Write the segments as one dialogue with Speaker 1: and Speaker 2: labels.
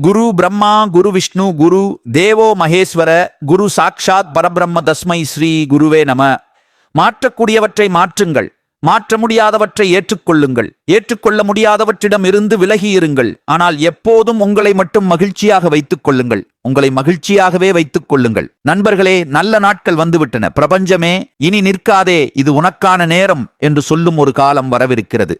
Speaker 1: குரு பிரம்மா குரு விஷ்ணு குரு தேவோ மகேஸ்வர குரு சாக்ஷாத் பரபிரம்ம தஸ்மை ஸ்ரீ குருவே நம. மாற்றக்கூடியவற்றை மாற்றுங்கள். மாற்ற முடியாதவற்றை ஏற்றுக்கொள்ளுங்கள். ஏற்றுக்கொள்ள முடியாதவற்றிடம் இருந்து விலகி இருங்கள். ஆனால் எப்போதும் உங்களை மட்டும் மகிழ்ச்சியாக வைத்துக் கொள்ளுங்கள். உங்களை மகிழ்ச்சியாகவே வைத்துக் கொள்ளுங்கள். நண்பர்களே நல்ல நாட்கள் வந்துவிட்டன. பிரபஞ்சமே இனி நிற்காதே. இது உனக்கான நேரம் என்று சொல்லும் ஒரு காலம் வரவிருக்கிறது.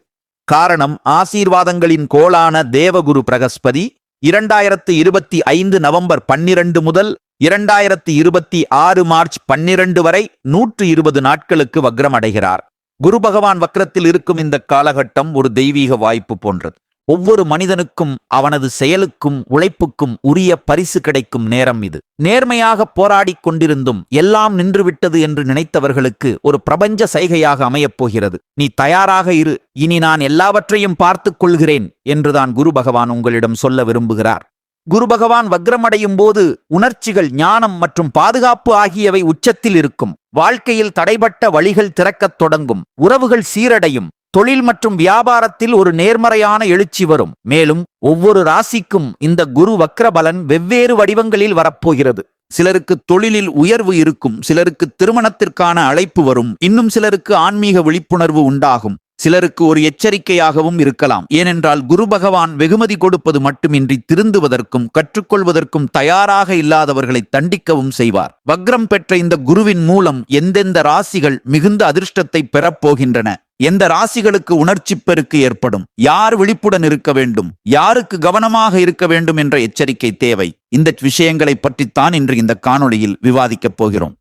Speaker 1: காரணம் ஆசீர்வாதங்களின் கோளான தேவகுரு பிரகஸ்பதி இரண்டாயிரத்து இருபத்தி ஐந்து நவம்பர் பன்னிரண்டு முதல் இரண்டாயிரத்து இருபத்தி ஆறு மார்ச் பன்னிரண்டு வரை நூற்று இருபது நாட்களுக்கு வக்ரம் அடைகிறார். குரு பகவான் வக்ரத்தில் இருக்கும் இந்த காலகட்டம் ஒரு தெய்வீக வாய்ப்பு போன்றது. ஒவ்வொரு மனிதனுக்கும் அவனது செயலுக்கும் உழைப்புக்கும் உரிய பரிசு கிடைக்கும் நேரம் இது. நேர்மையாக போராடிக் கொண்டிருந்தும் எல்லாம் நின்றுவிட்டது என்று நினைத்தவர்களுக்கு ஒரு பிரபஞ்ச சைகையாக அமையப் போகிறது. நீ தயாராக இரு இனி நான் எல்லாவற்றையும் பார்த்துக் கொள்கிறேன் என்றுதான் குரு பகவான் உங்களிடம் சொல்ல விரும்புகிறார். குரு பகவான் வக்ரமடையும் போது உணர்ச்சிகள் ஞானம் மற்றும் பாதுகாப்பு ஆகியவை உச்சத்தில் இருக்கும். வாழ்க்கையில் தடைபட்ட வழிகள் திறக்கத் தொடங்கும். உறவுகள் சீரடையும். தொழில் மற்றும் வியாபாரத்தில் ஒரு நேர்மறையான எழுச்சி வரும். மேலும் ஒவ்வொரு ராசிக்கும் இந்த குரு வக்ர பலன் வெவ்வேறு வடிவங்களில் வரப்போகிறது. சிலருக்கு தொழிலில் உயர்வு இருக்கும் சிலருக்கு திருமணத்திற்கான அழைப்பு வரும் இன்னும் சிலருக்கு ஆன்மீக விழிப்புணர்வு உண்டாகும். சிலருக்கு ஒரு எச்சரிக்கையாகவும் இருக்கலாம். ஏனென்றால் குரு பகவான் வெகுமதி கொடுப்பது மட்டுமின்றி திருந்துவதற்கும் கற்றுக்கொள்வதற்கும் தயாராக இல்லாதவர்களை தண்டிக்கவும் செய்வார். வக்ரம் பெற்ற இந்த குருவின் மூலம் எந்தெந்த ராசிகள் மிகுந்த அதிர்ஷ்டத்தை பெறப்போகின்றன? எந்த ராசிகளுக்கு உணர்ச்சி பெருக்கு ஏற்படும்? யார் விழிப்புடன் இருக்க வேண்டும்? யாருக்கு கவனமாக இருக்க வேண்டும் என்ற எச்சரிக்கை தேவை. இந்த விஷயங்களை பற்றித்தான் இன்று இந்த காணொளியில் விவாதிக்கப் போகிறோம்.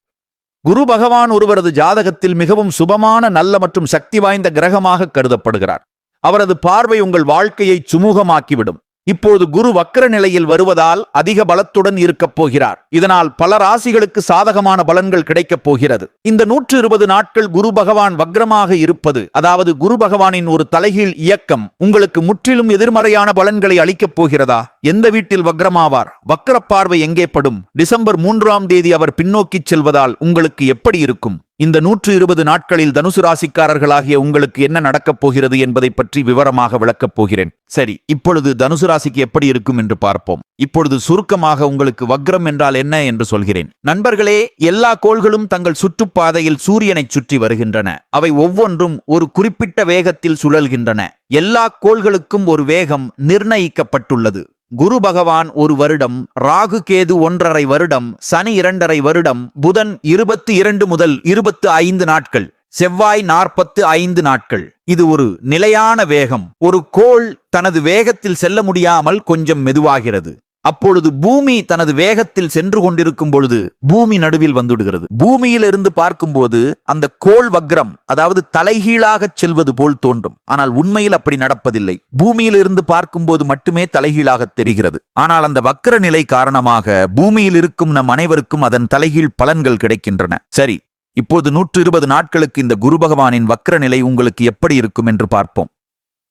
Speaker 1: குரு பகவான் ஒருவரது ஜாதகத்தில் மிகவும் சுபமான நல்ல மற்றும் சக்தி வாய்ந்த கிரகமாக கருதப்படுகிறார். அவரது பார்வை உங்கள் வாழ்க்கையை சுமூகமாக்கிவிடும். இப்போது குரு வக்கர நிலையில் வருவதால் அதிக பலத்துடன் இருக்கப் போகிறார். இதனால் பல ராசிகளுக்கு சாதகமான பலன்கள் கிடைக்கப் போகிறது. இந்த நூற்று இருபது நாட்கள் குரு பகவான் வக்ரமாக இருப்பது அதாவது குரு பகவானின் ஒரு தலைகீழ் இயக்கம் உங்களுக்கு முற்றிலும் எதிர்மறையான பலன்களை அளிக்கப் போகிறதா? எந்த வீட்டில் வக்ரமாவார்? வக்கர பார்வை எங்கே படும்? டிசம்பர் மூன்றாம் தேதி அவர் பின்னோக்கிச் செல்வதால் உங்களுக்கு எப்படி இருக்கும்? இந்த நூற்று இருபது நாட்களில் தனுசு ராசிக்காரர்களாகிய உங்களுக்கு என்ன நடக்கப் போகிறது என்பதை பற்றி விவரமாக விளக்கப் போகிறேன். சரி இப்பொழுது தனுசு ராசிக்கு எப்படி இருக்கும் என்று பார்ப்போம். இப்பொழுது சுருக்கமாக உங்களுக்கு வக்ரம் என்றால் என்ன என்று சொல்கிறேன். நண்பர்களே எல்லா கோள்களும் தங்கள் சுற்றுப்பாதையில் சூரியனைச் சுற்றி வருகின்றன. அவை ஒவ்வொன்றும் ஒரு குறிப்பிட்ட வேகத்தில் சுழல்கின்றன. எல்லா கோள்களுக்கும் ஒரு வேகம் நிர்ணயிக்கப்பட்டுள்ளது. குரு பகவான் ஒரு வருடம் ராகு கேது ஒன்றரை வருடம் சனி இரண்டரை வருடம் புதன் இருபத்தி இரண்டு முதல் இருபத்து ஐந்து நாட்கள் செவ்வாய் நாற்பத்து ஐந்து நாட்கள். இது ஒரு நிலையான வேகம். ஒரு கோள் தனது வேகத்தில் செல்ல முடியாமல் கொஞ்சம் மெதுவாகிறது. அப்பொழுது பூமி தனது வேகத்தில் சென்று கொண்டிருக்கும் பொழுது பூமி நடுவில் வந்துடுகிறது பூமியிலிருந்து பார்க்கும்போது அந்த கோள் வக்ரம் அதாவது தலைகீழாக செல்வது போல் தோன்றும். ஆனால் உண்மையில் அப்படி நடப்பதில்லை. பூமியிலிருந்து பார்க்கும்போது மட்டுமே தலைகீழாக தெரிகிறது. ஆனால் அந்த வக்ர நிலை காரணமாக பூமியில் இருக்கும் நம் அனைவருக்கும் அதன் தலைகீழ் பலன்கள் கிடைக்கின்றன. சரி இப்போது நூற்று இருபது நாட்களுக்கு இந்த குரு பகவானின் வக்ர நிலை உங்களுக்கு எப்படி இருக்கும் என்று பார்ப்போம்.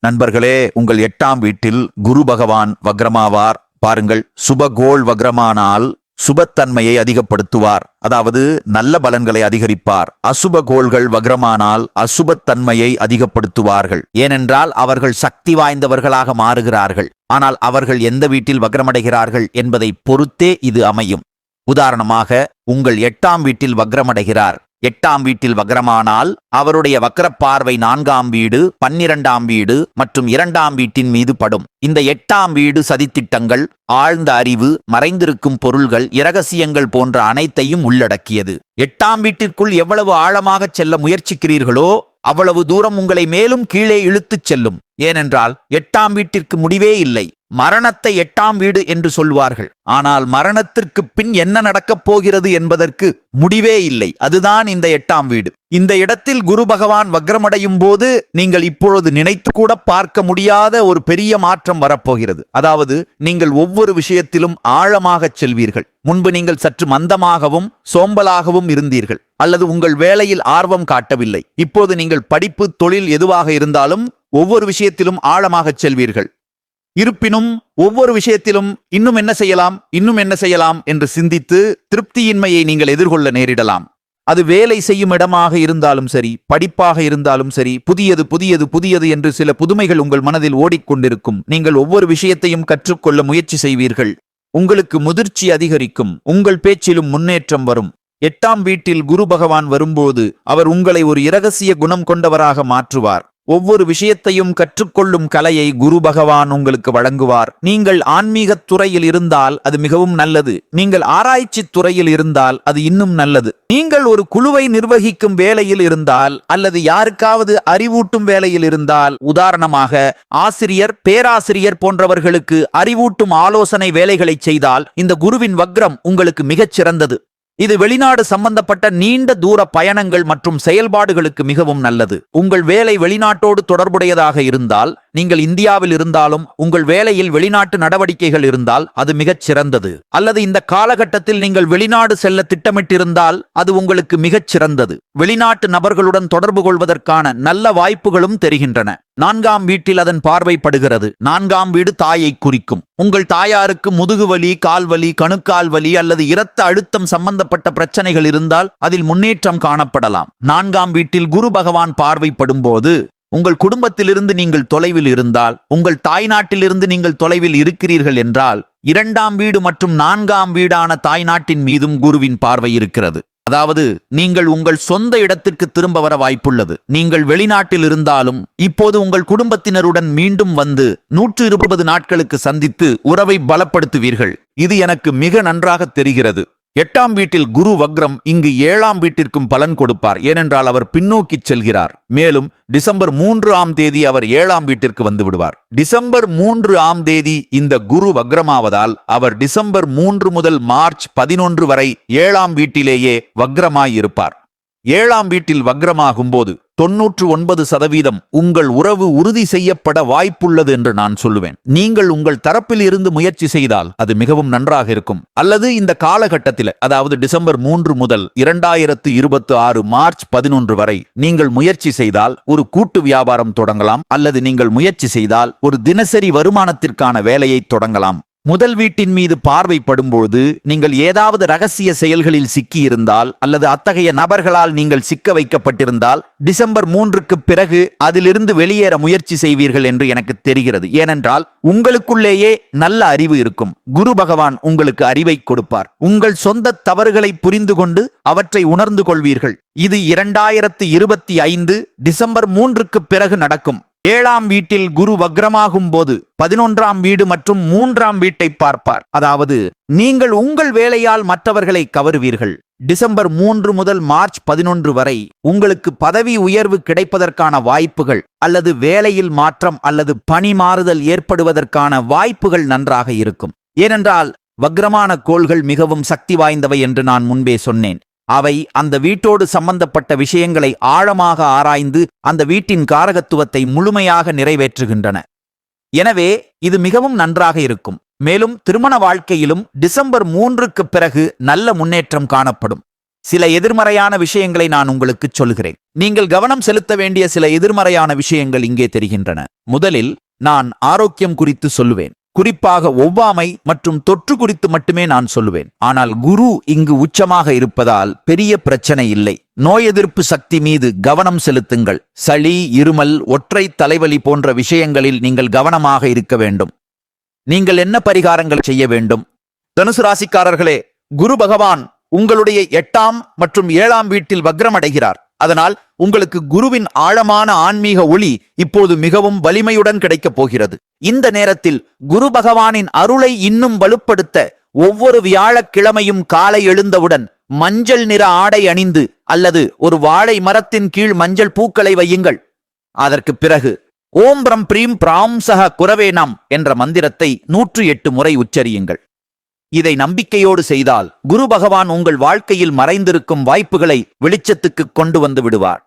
Speaker 1: நண்பர்களே உங்கள் எட்டாம் வீட்டில் குரு பகவான் வக்ரமாவார். பாருங்கள் சுபகோள் வக்ரமானால் சுபத்தன்மையை அதிகப்படுத்துவார். அதாவது நல்ல பலன்களை அதிகரிப்பார். அசுப கோள்கள் வக்ரமானால் அசுபத்தன்மையை அதிகப்படுத்துவார்கள். ஏனென்றால் அவர்கள் சக்தி வாய்ந்தவர்களாக மாறுகிறார்கள். ஆனால் அவர்கள் எந்த வீட்டில் வக்ரமடைகிறார்கள் என்பதை பொறுத்தே இது அமையும். உதாரணமாக உங்கள் எட்டாம் வீட்டில் வக்ரமடைகிறார். எட்டாம் வீட்டில் வக்ரமானால் அவருடைய வக்ரப் பார்வை நான்காம் வீடு பன்னிரண்டாம் வீடு மற்றும் இரண்டாம் வீட்டின் மீது படும். இந்த எட்டாம் வீடு சதித்திட்டங்கள் ஆழ்ந்த அறிவு மறைந்திருக்கும் பொருள்கள் இரகசியங்கள் போன்ற அனைத்தையும் உள்ளடக்கியது. எட்டாம் வீட்டிற்குள் எவ்வளவு ஆழமாகச் செல்ல முயற்சிக்கிறீர்களோ அவ்வளவு தூரம் உங்களை மேலும் கீழே இழுத்துச் செல்லும். ஏனென்றால் எட்டாம் வீட்டிற்கு முடிவே இல்லை. மரணத்தை எட்டாம் வீடு என்று சொல்வார்கள். ஆனால் மரணத்திற்கு பின் என்ன நடக்கப் போகிறது என்பதற்கு முடிவே இல்லை. அதுதான் இந்த எட்டாம் வீடு. இந்த இடத்தில் குரு பகவான் வக்ரமடையும் போது நீங்கள் இப்பொழுது நினைத்து கூட பார்க்க முடியாத ஒரு பெரிய மாற்றம் வரப்போகிறது. அதாவது நீங்கள் ஒவ்வொரு விஷயத்திலும் ஆழமாகச் செல்வீர்கள். முன்பு நீங்கள் சற்று மந்தமாகவும் சோம்பலாகவும் இருந்தீர்கள். அல்லது உங்கள் வேலையில் ஆர்வம் காட்டவில்லை. இப்போது நீங்கள் படிப்பு தொழில் எதுவாக இருந்தாலும் ஒவ்வொரு விஷயத்திலும் ஆழமாகச் செல்வீர்கள். இருப்பினும் ஒவ்வொரு விஷயத்திலும் இன்னும் என்ன செய்யலாம் இன்னும் என்ன செய்யலாம் என்று சிந்தித்து திருப்தியின்மையை நீங்கள் எதிர்கொள்ள நேரிடலாம். அது வேலை செய்யும் இடமாக இருந்தாலும் சரி படிப்பாக இருந்தாலும் சரி புதியது புதியது புதியது என்று சில புதுமைகள் உங்கள் மனதில் ஓடிக்கொண்டிருக்கும். நீங்கள் ஒவ்வொரு விஷயத்தையும் கற்றுக்கொள்ள முயற்சி செய்வீர்கள். உங்களுக்கு முதிர்ச்சி அதிகரிக்கும். உங்கள் பேச்சிலும் முன்னேற்றம் வரும். எட்டாம் வீட்டில் குரு பகவான் வரும்போது அவர் உங்களை ஒரு இரகசிய குணம் கொண்டவராக மாற்றுவார். ஒவ்வொரு விஷயத்தையும் கற்றுக்கொள்ளும் கலையை குரு பகவான் உங்களுக்கு வழங்குவார். நீங்கள் ஆன்மீகத் துறையில் இருந்தால் அது மிகவும் நல்லது. நீங்கள் ஆராய்ச்சி துறையில் இருந்தால் அது இன்னும் நல்லது. நீங்கள் ஒரு குழுவை நிர்வகிக்கும் வேலையில் இருந்தால் அல்லது யாருக்காவது அறிவூட்டும் வேலையில் இருந்தால் உதாரணமாக ஆசிரியர் பேராசிரியர் போன்றவர்களுக்கு அறிவூட்டும் ஆலோசனை வேலைகளை செய்தால் இந்த குருவின் வக்ரம் உங்களுக்கு மிகச் சிறந்தது. இது வெளிநாடு சம்பந்தப்பட்ட நீண்ட தூர பயணங்கள் மற்றும் செயல்பாடுகளுக்கு மிகவும் நல்லது. உங்கள் வேலை வெளிநாட்டோடு தொடர்புடையதாக இருந்தால் நீங்கள் இந்தியாவில் இருந்தாலும் உங்கள் வேலையில் வெளிநாட்டு நடவடிக்கைகள் இருந்தால் அது மிகச் சிறந்தது. அல்லது இந்த காலகட்டத்தில் நீங்கள் வெளிநாடு செல்ல திட்டமிட்டிருந்தால் அது உங்களுக்கு மிகச் சிறந்தது. வெளிநாட்டு நபர்களுடன் தொடர்பு கொள்வதற்கான நல்ல வாய்ப்புகளும் தெரிகின்றன. நான்காம் வீட்டில் அதன் பார்வைப்படுகிறது. நான்காம் வீடு தாயை குறிக்கும். உங்கள் தாயாருக்கு முதுகுவலி கால்வலி கணுக்கால் வலி அல்லது இரத்த அழுத்தம் சம்பந்தப்பட்ட பிரச்சனைகள் இருந்தால் அதில் முன்னேற்றம் காணப்படலாம். நான்காம் வீட்டில் குரு பகவான் பார்வைப்படும் போது உங்கள் குடும்பத்திலிருந்து நீங்கள் தொலைவில் இருந்தால் உங்கள் தாய்நாட்டிலிருந்து நீங்கள் தொலைவில் இருக்கிறீர்கள் என்றால் இரண்டாம் வீடு மற்றும் நான்காம் வீடான தாய்நாட்டின் மீதும் குருவின் பார்வை இருக்கிறது. அதாவது நீங்கள் உங்கள் சொந்த இடத்திற்கு திரும்ப வர வாய்ப்புள்ளது. நீங்கள் வெளிநாட்டில் இருந்தாலும் இப்போது உங்கள் குடும்பத்தினருடன் மீண்டும் வந்து நூற்று இருபது நாட்களுக்கு சந்தித்து உறவை பலப்படுத்துவீர்கள். இது எனக்கு மிக நன்றாக தெரிகிறது. எட்டாம் வீட்டில் குரு வக்ரம் இங்கு ஏழாம் வீட்டிற்கும் பலன் கொடுப்பார். ஏனென்றால் அவர் பின்னோக்கி செல்கிறார். மேலும் டிசம்பர் மூன்று ஆம் தேதி அவர் ஏழாம் வீட்டிற்கு வந்து விடுவார். டிசம்பர் மூன்று ஆம் தேதி இந்த குரு வக்ரமாவதால் அவர் டிசம்பர் மூன்று முதல் மார்ச் பதினொன்று வரை ஏழாம் வீட்டிலேயே வக்ரமாய் இருப்பார். ஏழாம் வீட்டில் வக்ரமாகும் போது தொன்னூற்று ஒன்பது சதவீதம் உங்கள் உறவு உறுதி செய்யப்பட வாய்ப்புள்ளது என்று நான் சொல்லுவேன். நீங்கள் உங்கள் தரப்பில் இருந்து முயற்சி செய்தால் அது மிகவும் நன்றாக இருக்கும். அல்லது இந்த காலகட்டத்தில் அதாவது டிசம்பர் மூன்று முதல் இரண்டாயிரத்து இருபத்தி ஆறு மார்ச் பதினொன்று வரை நீங்கள் முயற்சி செய்தால் ஒரு கூட்டு வியாபாரம் தொடங்கலாம். அல்லது நீங்கள் முயற்சி செய்தால் ஒரு தினசரி வருமானத்திற்கான வேலையை தொடங்கலாம். முதல் வீட்டின் மீது பார்வைப்படும்போது நீங்கள் ஏதாவது ரகசிய செயல்களில் சிக்கியிருந்தால் அல்லது அத்தகைய நபர்களால் நீங்கள் சிக்க வைக்கப்பட்டிருந்தால் டிசம்பர் மூன்றுக்கு பிறகு அதிலிருந்து வெளியேற முயற்சி செய்வீர்கள் என்று எனக்கு தெரிகிறது. ஏனென்றால் உங்களுக்குள்ளேயே நல்ல அறிவு இருக்கும். குரு பகவான் உங்களுக்கு அறிவை கொடுப்பார். உங்கள் சொந்த தவறுகளை புரிந்து கொண்டு அவற்றை உணர்ந்து கொள்வீர்கள். இது இரண்டாயிரத்து இருபத்தி ஐந்து டிசம்பர் மூன்றுக்கு பிறகு நடக்கும். ஏழாம் வீட்டில் குரு வக்ரமாகும் போது பதினொன்றாம் வீடு மற்றும் மூன்றாம் வீட்டை பார்ப்பார். அதாவது நீங்கள் உங்கள் வேலையால் மற்றவர்களை கவருவீர்கள். டிசம்பர் மூன்று முதல் மார்ச் பதினொன்று வரை உங்களுக்கு பதவி உயர்வு கிடைப்பதற்கான வாய்ப்புகள் அல்லது வேலையில் மாற்றம் அல்லது பணி மாறுதல் ஏற்படுவதற்கான வாய்ப்புகள் நன்றாக இருக்கும். ஏனென்றால் வக்ரமான கோள்கள் மிகவும் சக்தி வாய்ந்தவை என்று நான் முன்பே சொன்னேன். அவை அந்த வீட்டோடு சம்பந்தப்பட்ட விஷயங்களை ஆழமாக ஆராய்ந்து அந்த வீட்டின் காரகத்துவத்தை முழுமையாக நிறைவேற்றுகின்றன. எனவே இது மிகவும் நன்றாக இருக்கும். மேலும் திருமண வாழ்க்கையிலும் டிசம்பர் மூன்றுக்கு பிறகு நல்ல முன்னேற்றம் காணப்படும். சில எதிர்மறையான விஷயங்களை நான் உங்களுக்கு சொல்கிறேன். நீங்கள் கவனம் செலுத்த வேண்டிய சில எதிர்மறையான விஷயங்கள் இங்கே தெரிகின்றன. முதலில் நான் ஆரோக்கியம் குறித்து சொல்லுவேன் குறிப்பாக ஒவ்வாமை மற்றும் தொற்று குறித்து மட்டுமே நான் சொல்லுவேன். ஆனால் குரு இங்கு உச்சமாக இருப்பதால் பெரிய பிரச்சனை இல்லை. நோய் எதிர்ப்பு சக்தி மீது கவனம் செலுத்துங்கள். சளி இருமல் ஒற்றை தலைவலி போன்ற விஷயங்களில் நீங்கள் கவனமாக இருக்க வேண்டும். நீங்கள் என்ன பரிகாரங்கள் செய்ய வேண்டும்? தனுசு ராசிக்காரர்களே குரு பகவான் உங்களுடைய எட்டாம் மற்றும் ஏழாம் வீட்டில் வக்ரமடைகிறார் அதனால் உங்களுக்கு குருவின் ஆழமான ஆன்மீக ஒளி இப்போது மிகவும் வலிமையுடன் கிடைக்கப் போகிறது. இந்த நேரத்தில் குரு பகவானின் அருளை இன்னும் வலுப்படுத்த ஒவ்வொரு வியாழக்கிழமையும் காலை எழுந்தவுடன் மஞ்சள் நிற ஆடை அணிந்து அல்லது ஒரு வாழை மரத்தின் கீழ் மஞ்சள் பூக்களை வையுங்கள். அதற்கு பிறகு ஓம் பிரம் பிரீம் பிராம் சக என்ற மந்திரத்தை நூற்று எட்டு முறை உச்சரியுங்கள். இதை நம்பிக்கையோடு செய்தால் குரு பகவான் உங்கள் வாழ்க்கையில் மறைந்திருக்கும் வாய்ப்புகளை வெளிச்சத்துக்கு கொண்டு வந்து விடுவார்.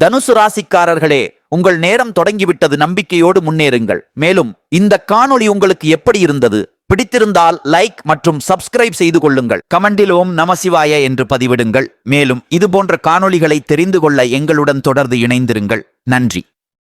Speaker 1: தனுசு ராசிக்காரர்களே உங்கள் நேரம் தொடங்கிவிட்டது நம்பிக்கையோடு முன்னேறுங்கள். மேலும் இந்த காணொளி உங்களுக்கு எப்படி இருந்தது? பிடித்திருந்தால் லைக் மற்றும் சப்ஸ்கிரைப் செய்து கொள்ளுங்கள். கமெண்டில் ஓம் நமசிவாய என்று பதிவிடுங்கள். மேலும் இது போன்ற காணொளிகளை தெரிந்து கொள்ள எங்களுடன் தொடர்ந்து இணைந்திருங்கள். நன்றி.